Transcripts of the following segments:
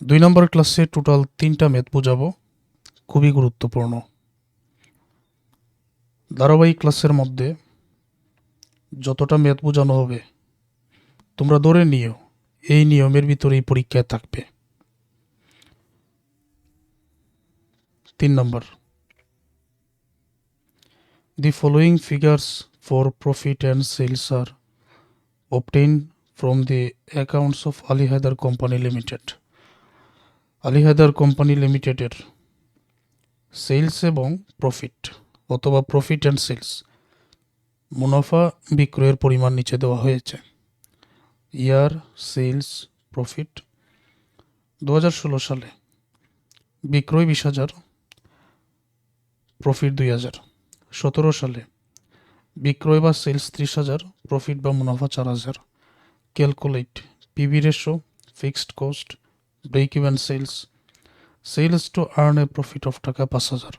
দুই নম্বর ক্লাসে টোটাল তিনটা ম্যাথ বোঝাবো। খুবই গুরুত্বপূর্ণ। ধারাবাহিক ক্লাসের মধ্যে যতটা ম্যাথ বোঝানো হবে, তোমরা দৌড়ে নিও, এই নিয়মের ভিতরে এই পরীক্ষায় থাকবে। তিন নম্বর। The following figures for profit and sales are obtained from the accounts of Ali Haider company limited Ali Haider company লিমিটেডের সেলস এবং প্রফিট অথবা প্রফিট অ্যান্ড সেলস মুনাফা বিক্রয়ের পরিমাণ নিচে দেওয়া হয়েছে। ইয়ার সেলস প্রফিট দু হাজার ষোলো সালে, বিক্রয় বিশ হাজার, প্রফিট দুই হাজার। সতেরো সালে, বিক্রয় বা সেলস ত্রিশ হাজার, প্রফিট বা মুনাফা চার হাজার। Calculate PV ratio fixed cost break even sales sales to earn a profit of টাকা পাঁচ হাজার।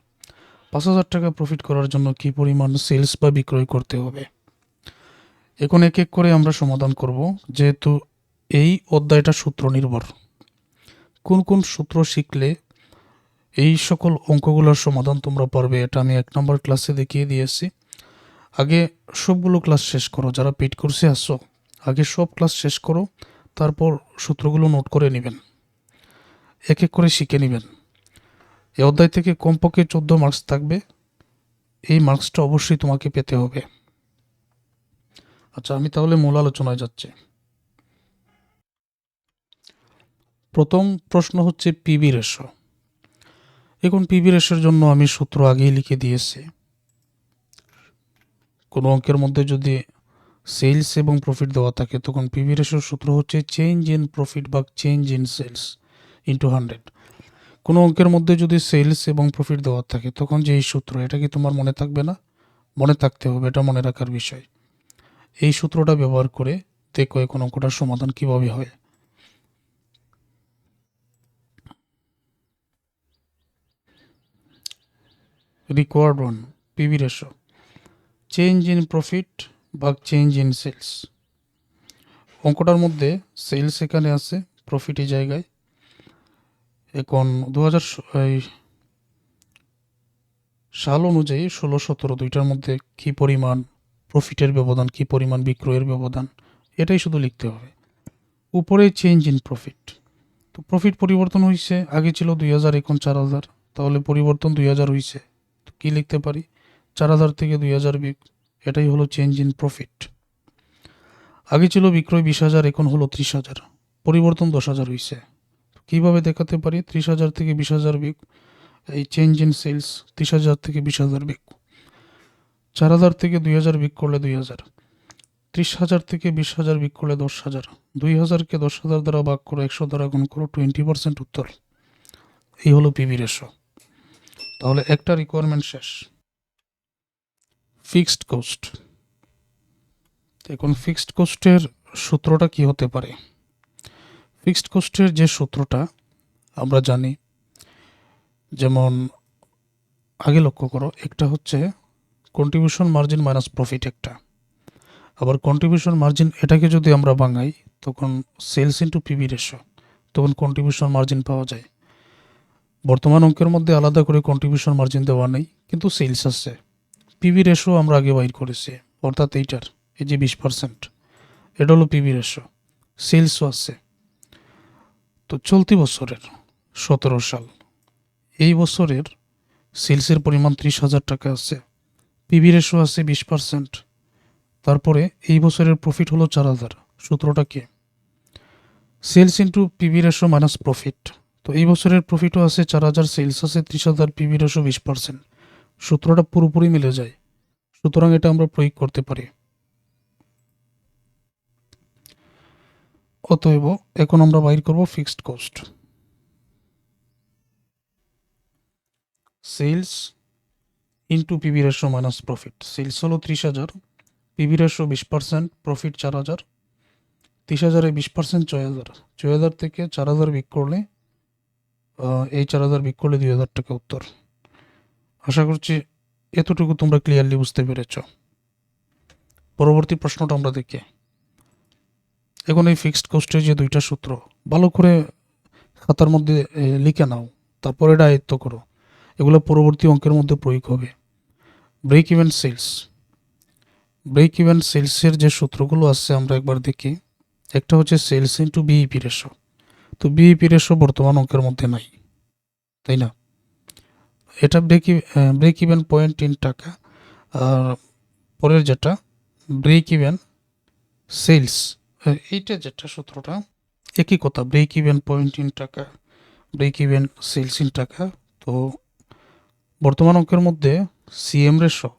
পাঁচ হাজার টাকা প্রফিট করার জন্য কী পরিমাণ সেলস বা বিক্রয় করতে হবে? এখন এক এক করে আমরা সমাধান করব, যেহেতু এই অধ্যায়টা সূত্র নির্ভর। কোন কোন সূত্র শিখলে এই সকল অঙ্কগুলোর সমাধান তোমরা পারবে, এটা আমি এক নম্বর ক্লাসে দেখিয়ে দিয়েছি আগে সবগুলো ক্লাস শেষ করো, যারা পেড কোর্সে আসো আগে সব ক্লাস শেষ করো, তারপর সূত্রগুলো নোট করে নেবেন। এক এক করে শিখে নেবেন। এই অধ্যায় থেকে কমপক্ষে চোদ্দ মার্কস থাকবে। এই মার্কসটা অবশ্যই তোমাকে পেতে হবে। আচ্ছা আমি তাহলে মূল আলোচনায় যাচ্ছি। প্রথম প্রশ্ন হচ্ছে পিবি রেশো। এখন পিবি রেশোর জন্য আমি সূত্র আগেই লিখে দিয়েছি। কোনো অঙ্কের মধ্যে যদি সেলস এবং প্রফিট দেওয়া থাকে, তখন পিবি রেশোর সূত্র হচ্ছে চেঞ্জ ইন প্রফিট বা change in sales into hundred কোনো অঙ্কের মধ্যে যদি সেলস এবং প্রফিট দেওয়া থাকে, তখন যে এই সূত্র, এটা কি তোমার মনে থাকবে না? মনে থাকতে হবে, এটা মনে রাখার বিষয়। এই সূত্রটা ব্যবহার করে দেখো এখন অঙ্কটার সমাধান কীভাবে হয়। Required one PV ratio change in profit বা চেঞ্জ ইন সেলস অঙ্কটার মধ্যে সেলস এখানে আছে প্রফিট এই জায়গায়। এখন দু হাজার সাল অনুযায়ী ষোলো সতেরো দুইটার মধ্যে কী পরিমাণ প্রফিটের ব্যবধান, কী পরিমাণ বিক্রয়ের ব্যবধান, এটাই শুধু লিখতে হবে। উপরে চেঞ্জ ইন প্রফিট তো প্রফিট পরিবর্তন হয়েছে আগে ছিল দুই হাজার এখন চার হাজার তাহলে পরিবর্তন দুই হাজার হয়েছে তো কী লিখতে পারি? চার হাজার থেকে দুই হাজার এটাই হলো চেঞ্জ ইন প্রফিট আগে ছিল বিক্রয় বিশ হাজার, এখন হলো ত্রিশ হাজার। পরিবর্তন দশ হাজার হয়েছে কীভাবে দেখাতে পারি? ত্রিশ হাজার থেকে বিশ হাজার বিক। এই চেঞ্জ ইন সেলস ত্রিশ হাজার থেকে বিশ হাজার বিক। চার হাজার থেকে দুই হাজার বিক করলে দুই হাজার। ত্রিশ হাজার থেকে বিশ হাজার বিক করলে দশ হাজার। দুই হাজারকে দশ হাজার দ্বারা ভাগ করো একশো দ্বারা গুণ করো টোয়েন্টি পার্সেন্ট উত্তর। এই হলো পিবি রেশো তাহলে একটা রিকোয়ারমেন্ট শেষ। ফিক্সড কোস্ট এখন ফিক্সড কোস্টের সূত্রটা কি হতে পারে? ফিক্সড কোস্টের যে সূত্রটা আমরা জানি, যেমন আগে লক্ষ্য করো, একটা হচ্ছে কন্ট্রিবিউশন মার্জিন মাইনাস প্রফিট একটা। আবার কন্ট্রিবিউশন মার্জিন এটাকে যদি আমরা বাঙাই তখন সেলস ইন্টু পিবি রেশো তখন কন্ট্রিবিউশন মার্জিন পাওয়া যায়। বর্তমান অঙ্কের মধ্যে আলাদা করে কন্ট্রিবিউশন মার্জিন দেওয়া নেই, কিন্তু সেলস আছে। পিবি রেশো আমরা আগে বাইর করেছি, অর্থাৎ এইটার, এই যে বিশ পার্সেন্ট এটা হলো পিবি রেশো সেলসও আছে। তো চলতি বছরের সতেরো সাল। এই বছরের সেলসের পরিমাণ ত্রিশ হাজার টাকা আছে, পিবি রেশো আছে বিশ পার্সেন্ট তারপরে এই বছরের প্রফিট হলো চার হাজার, সূত্রটা কি? Sales into PV ratio minus profit তো এই বছরের প্রফিটও আছে চার হাজার সেলস আছে ত্রিশ হাজার, পিবি রেশো বিশ পার্সেন্ট সূত্রটা পুরোপুরি মিলে যায়। সুতরাং এটা আমরা প্রয়োগ করতে পারি। অতএব এখন আমরা বাইর করব fixed cost sales into PV ratio minus profit sales হলো ত্রিশ হাজার পিবি রেশো বিশ পার্সেন্ট প্রফিট চার হাজার। ত্রিশ হাজারে বিশ পার্সেন্ট ছয় হাজার। ছয় হাজার থেকে চার হাজার বিক করলে এই চার হাজার বিক করলে দুই হাজার টাকা উত্তর। আশা করছি এতটুকু তোমরা ক্লিয়ারলি বুঝতে পেরেছ। পরবর্তী প্রশ্নটা আমরা দেখি। এখন এই ফিক্সড কস্টের যে দুইটা সূত্র, ভালো করে খাতার মধ্যে লিখে নাও, তারপরে এটা আয়ত্ত করো। এগুলো পরবর্তী অঙ্কের মধ্যে প্রয়োগ হবে। Break even sales break even সেলসের যে সূত্রগুলো আছে, আমরা একবার দেখি। একটা হচ্ছে সেলস ইন্টু বিইপি রেশো তো বিইপি রেশো বর্তমান অঙ্কের মধ্যে নাই, তাই না? এটা break break even point in টাকা। আর পরের যেটা ব্রেক ইভেন সেলস এইটা যেটা সূত্রটা, একই কথা ব্রেক ইভেন পয়েন্ট ইন টাকা ব্রেক ইভেন সেলস ইন টাকা, তো বর্তমান অঙ্কের মধ্যে সিএম রেশো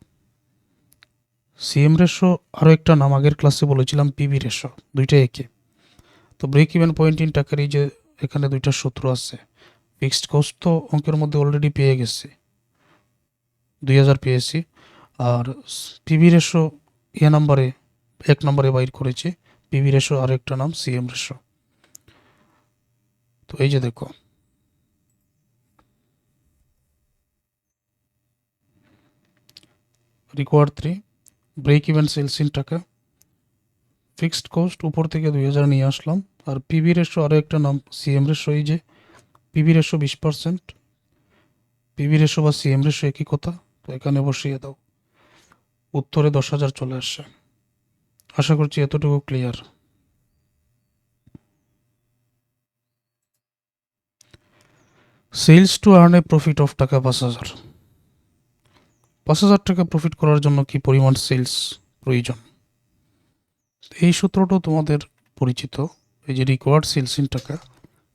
সিএম রেশো আরও একটা নাম আগের ক্লাসে বলেছিলাম পিবি রেশো দুইটা একে। তো ব্রেক ইভেন পয়েন্ট ইন টাকার এই যে এখানে দুইটা সূত্র আছে ফিক্সড কস্ট তো অঙ্কের মধ্যে অলরেডি পেয়ে গেছে, দুই হাজার পেয়েছি, আর পিবি রেশো এ নাম্বারে এক নম্বরে বাইর করেছে পিবি রেশো আর একটা নাম সিএম রেশো তো এই যে দেখো। Required three break even sales in টাকা। ফিক্সড কস্ট উপর থেকে দুই হাজার নিয়ে আসলাম। আর পিবি রেশো আরও একটা নাম সিএম রেশো এই যে পিবি রেশো বিশ পার্সেন্ট পিবি রেশো বা সিএম রেশো একই কথা। তো এখানে বসিয়ে দাও। উত্তরে দশ হাজার চলে আসছে। আশা করছি এতটুকু clear sales to earn a profit of টাকা পাঁচ হাজার। পাঁচ হাজার টাকা প্রফিট করার জন্য কি পরিমাণ সেলস প্রয়োজন? এই সূত্রটাও তোমাদের পরিচিত, এই যে রিকোয়ার্ড সেলস ইন টাকা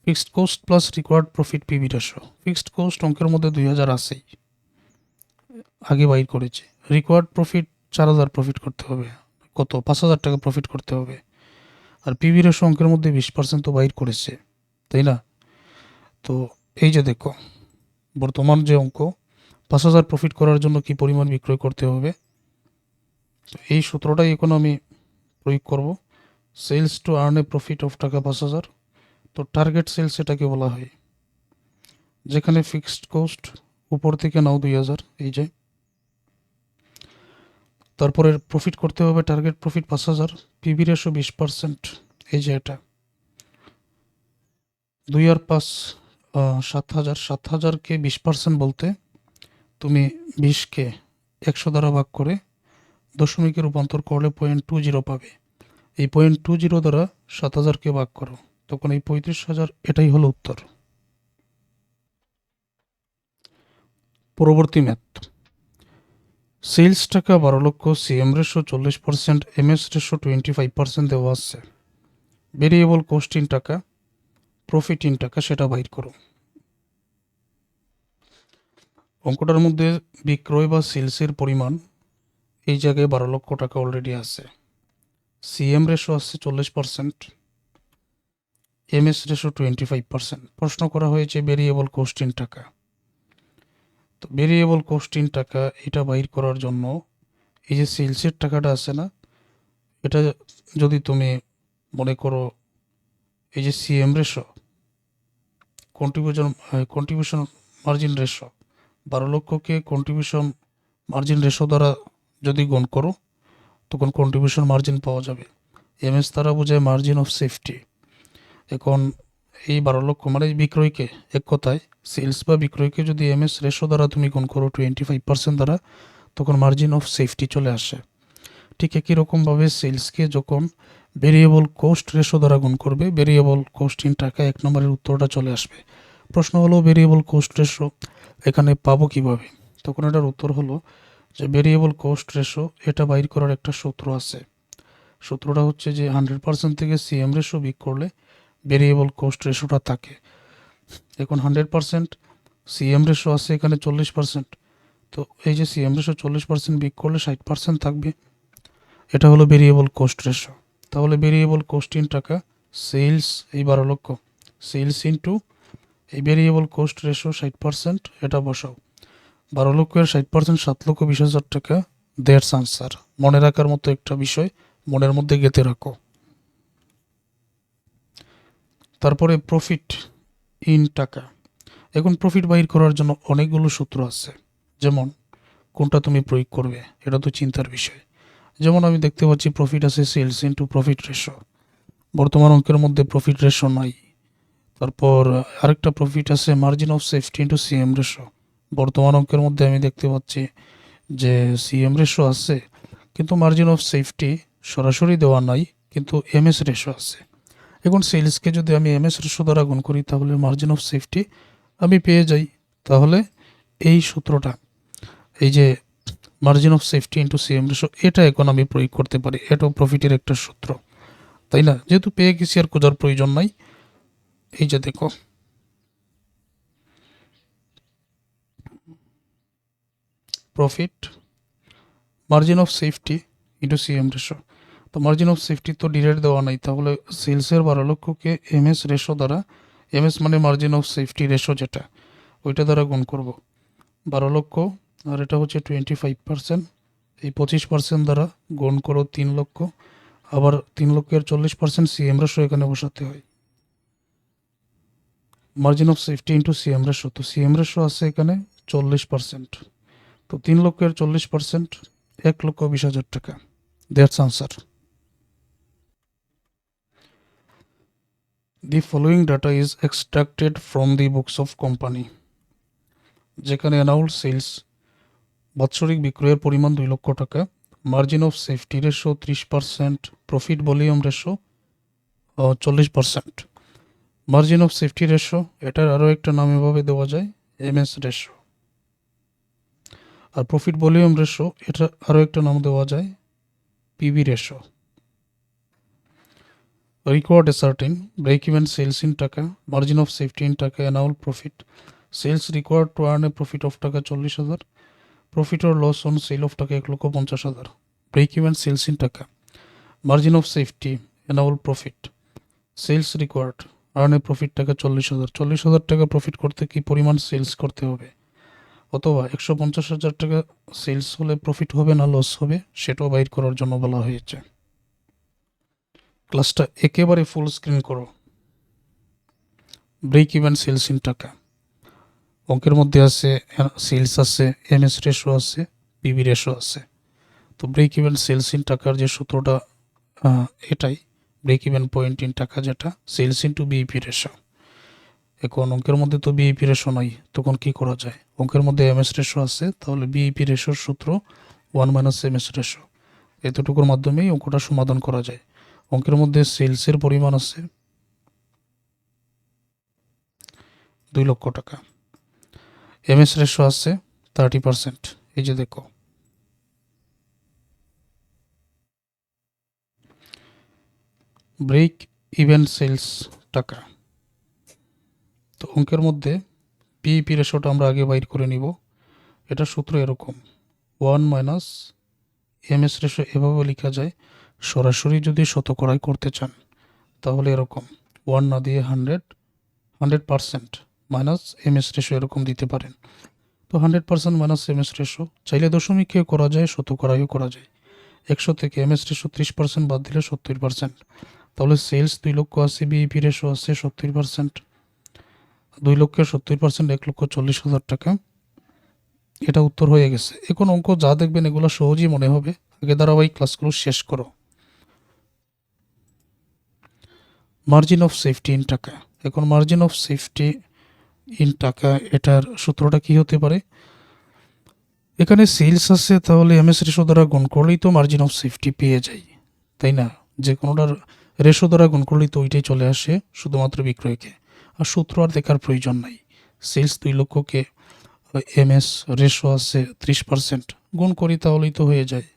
fixed cost plus required profit PV ratio fixed cost অঙ্কের মধ্যে দুই হাজার আছেই। আগে বাইর করেছে। রিকোয়ার্ড প্রফিট চার হাজার প্রফিট করতে হবে। কত? পাঁচ হাজার টাকা প্রফিট করতে হবে। আর পিবি রেশো অঙ্কের মধ্যে বিশ পার্সেন্ট তো বাইর করেছে, তাই না? তো এই যে দেখো, বর্তমান যে অঙ্ক, পাঁচ হাজার প্রফিট করার জন্য কি পরিমাণ বিক্রয় করতে হবে? তো এই সূত্রটাই এখন আমি প্রয়োগ করব। Sales to earn a profit of টাকা পাঁচ হাজার। তো টার্গেট সেলস এটাকে বলা হয়। যেখানে ফিক্সড কোস্ট উপর থেকে নাও দুই হাজার, এই যে তারপরে প্রফিট করতে হবে টার্গেট প্রফিট পাঁচ হাজার পিবি রেশো বিশ পার্সেন্ট এই যে এটা। দুই আর পাঁচ সাত হাজার, সাত হাজারকে বিশ পার্সেন্ট বলতে তুমি বিশকে একশো দ্বারা ভাগ করে দশমিকে রূপান্তর করলে পয়েন্ট টু জিরো পাবে। এই পয়েন্ট টু জিরো দ্বারা সাত হাজারকে ভাগ করো, তখন এই পঁয়ত্রিশ হাজার এটাই হলো উত্তর। পরবর্তী ম্যাথ সেলস টাকা বারো লক্ষ সিএম রেশো চল্লিশ percent M S ratio twenty five percent দেওয়া আছে। ভেরিয়েবল কোস্ট ইন টাকা প্রফিট ইন টাকা সেটা বাইর করো। অঙ্কটার মধ্যে বিক্রয় বা সেলসের পরিমাণ, এই জায়গায় বারো লক্ষ টাকা অলরেডি আছে। সিএম রেশো আছে চল্লিশ percent M S ratio twenty five percent. প্রশ্ন করা হয়েছে ভেরিয়েবল কোস্ট ইন টাকা। তো ভেরিয়েবল কোস্ট টাকা এটা বাইর করার জন্য এই যে সেলসের টাকাটা আছে না, এটা যদি তুমি মনে করো এই যে CM ratio contribution contribution margin ratio বারো লক্ষকে কন্ট্রিবিউশন মার্জিন রেশো দ্বারা যদি গুণ করো, তখন কন্ট্রিবিউশন মার্জিন পাওয়া যাবে। এমএস তারা বোঝায় মার্জিন অফ সেফটি এখন এই বারো লক্ষ মানে বিক্রয়কে এক কথায় সেলস বা বিক্রয়কে যদি এমএস রেশো দ্বারা তুমি গুণ করো টোয়েন্টি ফাইভ পার্সেন্ট দ্বারা, তখন মার্জিন অফ সেফটি চলে আসে। ঠিক একই রকমভাবে সেলসকে যখন ভেরিয়েবল কোস্ট রেশো দ্বারা গুণ করবে ভেরিয়েবল কোস্ট ইন টাকা এক নম্বরের উত্তরটা চলে আসবে। প্রশ্ন হলো ভেরিয়েবল কোস্ট রেশো এখানে পাবো কীভাবে? তখন এটার উত্তর হলো যে ভেরিয়েবল কোস্ট রেশো এটা বাইর করার একটা সূত্র আছে। সূত্রটা হচ্ছে যে হান্ড্রেড পার্সেন্ট থেকে সিএম রেশো বিক করলে ভেরিয়েবল কোস্ট রেশোটা থাকে। এখন হান্ড্রেড পার্সেন্ট সিএম রেশো আছে এখানে চল্লিশ পার্সেন্ট তো এই যে সিএম রেশো চল্লিশ পার্সেন্ট বিক করলে ষাট পার্সেন্ট থাকবে। এটা হলো ভেরিয়েবল কোস্ট রেশো তাহলে ভেরিয়েবল কোস্ট ইন টাকা সেলস এই বারো লক্ষ। সেলস ইন্টু এই ভেরিয়েবল কোস্ট রেশো ষাট পার্সেন্ট এটা বসাও। বারো লক্ষের ষাট পার্সেন্ট সাত লক্ষ বিশ হাজার টাকা দেড় আনসার মনে রাখার মতো একটা বিষয়, মনের মধ্যে গেঁথে রাখো। তারপরে প্রফিট ইন টাকা। এখন প্রফিট বাইর করার জন্য অনেকগুলো সূত্র আছে। যেমন, কোনটা তুমি প্রয়োগ করবে, এটা তো চিন্তার বিষয়। যেমন আমি দেখতে পাচ্ছি প্রফিট আছে সেলস ইন্টু প্রফিট রেশো বর্তমান অঙ্কের মধ্যে প্রফিট রেশো নাই। তারপর আরেকটা প্রফিট আছে margin of safety into CM ratio বর্তমান অঙ্কের মধ্যে আমি দেখতে পাচ্ছি যে সিএম রেশো আছে, কিন্তু মার্জিন অফ সেফটি সরাসরি দেওয়া নাই, কিন্তু এমএস রেশো আছে। এখন সেলসকে যদি আমি এমএস রেশো দ্বারা গুণ করি, তাহলে মার্জিন অফ সেফটি আমি পেয়ে যাই। তাহলে এই সূত্রটা, এই যে margin of safety into CM ratio এটা এখন আমি প্রয়োগ করতে পারি। এটাও প্রফিটের একটা সূত্র। তাই না? যেহেতু পেয়ে গেছি, আর খোঁজার প্রয়োজন নাই। এই যে দেখো। Profit margin of safety into CM ratio তো মার্জিন অফ সেফটি তো ডিরেক্ট দেওয়া নাই। তাহলে সেলসের বারো লক্ষকে এমএস রেশো দ্বারা এমএস মানে মার্জিন অফ সেফটি রেশো যেটা, ওইটা দ্বারা গুণ করব। বারো লক্ষ, আর এটা হচ্ছে টোয়েন্টি ফাইভ পার্সেন্ট এই পঁচিশ পার্সেন্ট দ্বারা গুণ করো তিন লক্ষ, আবার তিন লক্ষের চল্লিশ পার্সেন্ট সিএম রেশো এখানে বসাতে হয়। Margin of safety into CM ratio তো সিএম রেশো আছে এখানে চল্লিশ পার্সেন্ট তো তিন লক্ষের চল্লিশ পার্সেন্ট এক লক্ষ বিশ হাজার টাকা। That's answer the following data is extracted from the books of company যেখানে অ্যানাউল সেলস বাৎসরিক বিক্রয়ের পরিমাণ দুই লক্ষ টাকা মার্জিন অফ সেফটি রেশো ত্রিশ পার্সেন্ট প্রফিট ভলিউম রেশো চল্লিশ percent margin of safety ratio এটার আরও একটা নাম এভাবে দেওয়া যায় এমএস রেশো আর প্রফিট ভলিউম রেশো এটা আরও একটা নাম দেওয়া যায় PV ratio required ascertain break even sales in টাকা মার্জিন অফ সেফটি ইন টাকা annual profit sales required to earn a profit of টাকা চল্লিশ হাজার profit or loss on sale of টাকা এক লক্ষ পঞ্চাশ হাজার ব্রেক ইভেন সেলস ইন টাকা margin of safety annual profit sales required earn a profit টাকা চল্লিশ হাজার চল্লিশ হাজার টাকা প্রফিট করতে কি পরিমাণ সেলস করতে হবে? অথবা একশো পঞ্চাশ হাজার টাকা সেলস হলে প্রফিট হবে না লস হবে, সেটাও বাইর করার জন্য বলা হয়েছে। ক্লাসটা একেবারে ফুল স্ক্রিন করো। ব্রেক ইভেন সেলস ইন টাকা। অঙ্কের মধ্যে আছে সেলস আছে এমএস রেশো আছে পিবি রেশো আছে। তো ব্রেক ইভেন সেলস ইন টাকার যে সূত্রটা এটাই ব্রেক ইভেন পয়েন্ট ইন টাকা যেটা sales in to BEP ratio এখন অঙ্কের মধ্যে তো বিইপি রেশো নাই, তখন কি করা যায়? অঙ্কের মধ্যে এমএস রেশো আছে, তাহলে বিইপি রেশোর সূত্র ওয়ান মাইনাস এমএস রেশো এতটুকুর মাধ্যমেই অঙ্কটা সমাধান করা যায়। অঙ্কের মধ্যে সেলসের পরিমাণ আছে দুই লক্ষ টাকা। এমএস রেশো আছে থার্টি পার্সেন্ট এই যে দেখো। ব্রেক ইভেন সেলস টাকা। তো অঙ্কের মধ্যে পিইপি রেশোটা আমরা আগে বাইর করে নিব। এটা সূত্র এরকম। ওয়ান মাইনাস এমএস রেশো এভাবে লেখা যায়। সরাসরি যদি শতকরাই করতে চান, তাহলে এরকম ওয়ান না দিয়ে hundred hundred percent minus MS ratio এরকম দিতে পারেন। তো hundred percent minus MS ratio চাইলে দশমিকে করা যায় শতকরাইও করা যায়। একশো থেকে এমএস রেশো ত্রিশ পার্সেন্ট বাদ দিলে সত্তর পার্সেন্ট তাহলে সেলস দুই লক্ষ আছে বিইপি রেশো আছে, সত্তর পার্সেন্ট দুই লক্ষের সত্তর পার্সেন্ট এক লক্ষ চল্লিশ হাজার টাকা। এটা উত্তর হয়ে গেছে। এখন অঙ্ক যা দেখবেন, এগুলো সহজেই মনে হবে। আগে ধারাবাহিক ক্লাসগুলো শেষ করো। মার্জিন অফ সেফটি ইন টাকা এখন মার্জিন অফ সেফটি ইন টাকা এটার সূত্রটা কি হতে পারে? এখানে সেলস আছে, তাহলে এমএস রেশো দ্বারা গুণ করলেই তো মার্জিন অফ সেফটি পেয়ে যাই, তাই না? যে কোনোটার রেশো দ্বারা গুণ করলেই তো ওইটাই চলে আসে, শুধুমাত্র বিক্রয়কে। আর সূত্র আর দেখার প্রয়োজন নাই। সেলস দুই লক্ষকে এমএস রেশো আছে ত্রিশ পার্সেন্ট গুণ করি তাহলেই তো হয়ে যায়।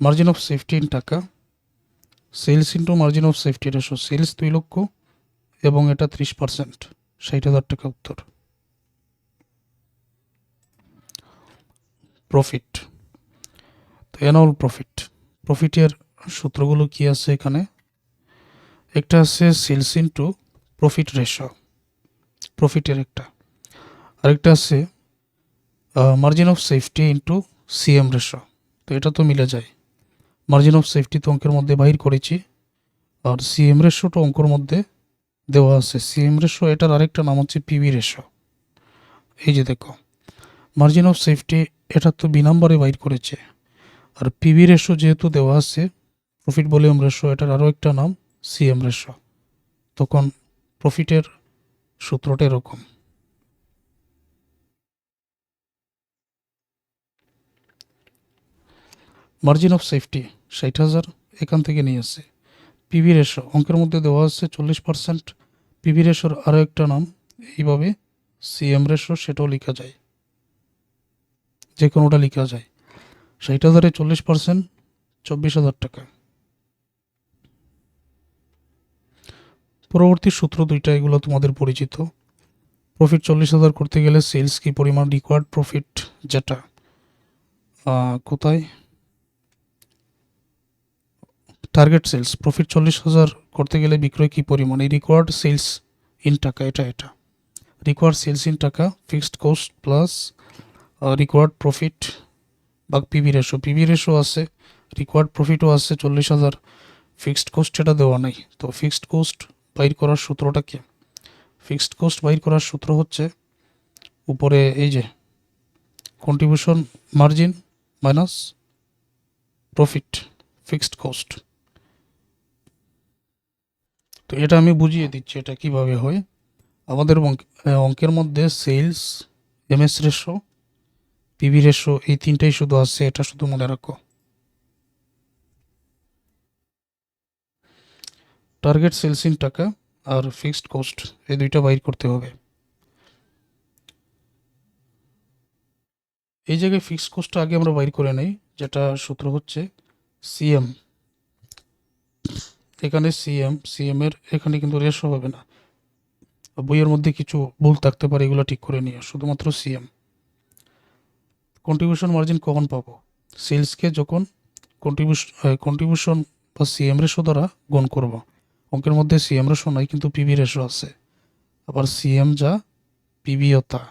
মার্জিন অফ সেফটি ইন টাকা sales into margin of safety ratio sales দুই লক্ষ এবং এটা ত্রিশ পার্সেন্ট ষাট হাজার টাকা উত্তর। প্রফিট তো অ্যানুয়াল প্রফিট প্রফিটের সূত্রগুলো কি আছে এখানে? একটা আছে সেলস ইন্টু প্রফিট রেশো প্রফিটের একটা। আরেকটা আছে margin of safety into CM ratio তো এটা তো মিলে যায়। মার্জিন অফ সেফটি তো অঙ্কের মধ্যে বাহির করেছি। আর সিএম রেশোটা অঙ্কের মধ্যে দেওয়া আছে। সিএম রেশো এটার আরেকটা নাম হচ্ছে পিবি রেশো এই যে দেখো মার্জিন অফ সেফটি এটা তো বি নাম্বারে বাইর করেছে। আর পিবি রেশো যেহেতু দেওয়া আছে প্রফিট ভলিউম রেশো এটার আরও একটা নাম সিএম রেশো তখন প্রফিটের সূত্রটা এরকম। মার্জিন অফ সেফটি ষাট হাজার এখান থেকে নিয়ে আসে পিভি রেশো, অঙ্কের মধ্যে দেওয়া আছে চল্লিশ পার্সেন্ট। পিভি রেশোর আরও একটা নাম, এইভাবে সিএম রেশো, সেটাও লেখা যায়। যে কোনোটা লেখা যায়। ষাট হাজারে চল্লিশ পার্সেন্ট, চব্বিশ হাজার টাকা। পরবর্তী সূত্র দুইটা, এগুলো তোমাদের পরিচিত। প্রফিট চল্লিশ হাজার করতে গেলে সেলস কি পরিমাণ রিকোয়ার্ড প্রফিট যেটা? কোথায়? টার্গেট সেলস প্রফিট চল্লিশ হাজার করতে গেলে বিক্রয় কী পরিমাণ? এই রিকোয়ার্ড সেলস ইন টাকা, এটা এটা। রিকোয়ার্ড সেলস ইন টাকা fixed cost plus required profit বা পিভি রেশো পিভি রেশো আছে রিকোয়ার্ড প্রফিটও আছে চল্লিশ হাজার। ফিক্সড কোস্ট এটা দেওয়া নাই। তো ফিক্সড কোস্ট বাইর করার সূত্রটা কি? ফিক্সড কোস্ট বাইর করার সূত্র হচ্ছে উপরে এই যে contribution margin minus profit fixed cost তো এটা আমি বুঝিয়ে দিচ্ছি, এটা কীভাবে হয়। আমাদের অঙ্ক- অঙ্কের মধ্যে sales MS ratio PV ratio এই তিনটাই শুধু আছে, এটা শুধু মনে রাখো। টার্গেট সেলস ইন টাকা আর ফিক্সড কস্ট এই দুইটা বাইর করতে হবে। এই জায়গায় ফিক্সড কস্টটা আগে আমরা বাইর করে নেই, যেটা সূত্র হচ্ছে সিএম এখানে সিএম সিএম এর এখানে কিন্তু রেশো হবে না। বইয়ের মধ্যে কিছু ভুল থাকতে পারে, এগুলো ঠিক করে নিও। শুধুমাত্র সিএম কন্ট্রিবিউশন মার্জিন কখন পাবো? সেলসকে যখন কন্ট্রিবিউশন কন্ট্রিবিউশন বা সিএম রেশো দ্বারা গুণ করব। অঙ্কের মধ্যে সিএম রেশো নাই, কিন্তু পিবি রেশো আছে। আবার সিএম যা পিবিও তা।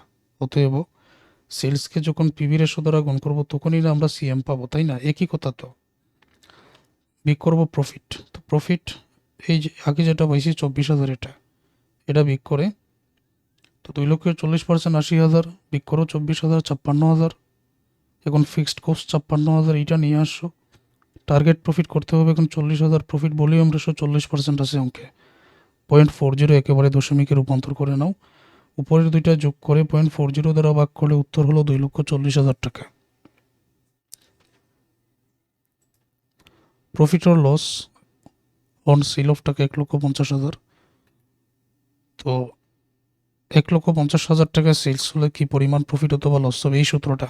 অতএব সেলসকে যখন পিবি রেশো দ্বারা গুণ করব, তখনই না আমরা সিএম পাবো, তাই না? একই কথা তো। বিক করব প্রফিট তো প্রফিট এই যে আগে যেটা পাইছি চব্বিশ হাজার এটা। এটা বিক করে, তো দুই লক্ষ চল্লিশ পার্সেন্ট আশি হাজার বিক করো চব্বিশ হাজার, ছাপ্পান্ন হাজার। এখন ফিক্সড কোস্ট ছাপ্পান্ন হাজার, এইটা নিয়ে আসো টার্গেট প্রফিট করতে হবে এখন চল্লিশ হাজার প্রফিট ভলিউম রেশো চল্লিশ পার্সেন্ট আছে অঙ্কে। পয়েন্ট ফোর জিরো একেবারে দশমিকে রূপান্তর করে নাও। উপরের দুইটা যোগ করে পয়েন্ট ফোর জিরো দ্বারা ভাগ করলে উত্তর হলো দুই লক্ষ চল্লিশ হাজার টাকা। Profit or loss on sale of টাকা এক লক্ষ পঞ্চাশ হাজার। তো এক লক্ষ পঞ্চাশ হাজার টাকা সেলস হলে কি পরিমাণ প্রফিট অথবা লস হবে? এই সূত্রটা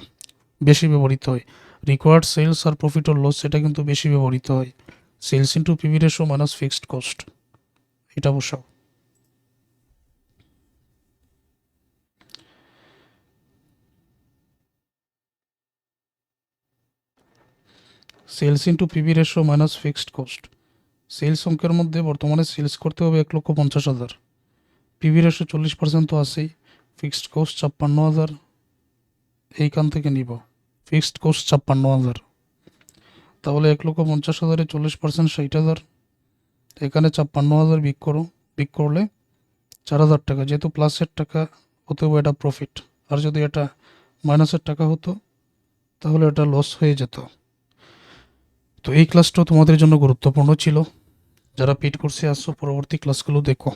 বেশি ব্যবহৃত হয়। রিকোয়ার্ড সেলস আর প্রফিট অর লস এটা কিন্তু বেশি ব্যবহৃত হয়। Sales into PV ratio minus fixed cost এটা বসাও। Sales into PV ratio minus fixed cost sales অঙ্কের মধ্যে বর্তমানে সেলস করতে হবে এক লক্ষ পঞ্চাশ হাজার। পিভি রেশো চল্লিশ পার্সেন্ট তো আছেই। ফিক্সড কোস্ট ছাপ্পান্ন হাজার। এইখান থেকে নিব। ফিক্সড কোস্ট ছাপ্পান্ন হাজার। তাহলে এক লক্ষ পঞ্চাশ হাজারে চল্লিশ পার্সেন্ট ষাট হাজার। এখানে ছাপ্পান্ন হাজার বিক করো। বিক করলে চার হাজার টাকা। যেহেতু প্লাসের টাকা অতএব এটা প্রফিট আর যদি এটা মাইনাসের টাকা হতো, তাহলে এটা লস হয়ে যেত। তো এই ক্লাসটাও তোমাদের জন্য গুরুত্বপূর্ণ ছিল। যারা পেড কোর্সে আসছো পরবর্তী ক্লাসগুলো দেখো।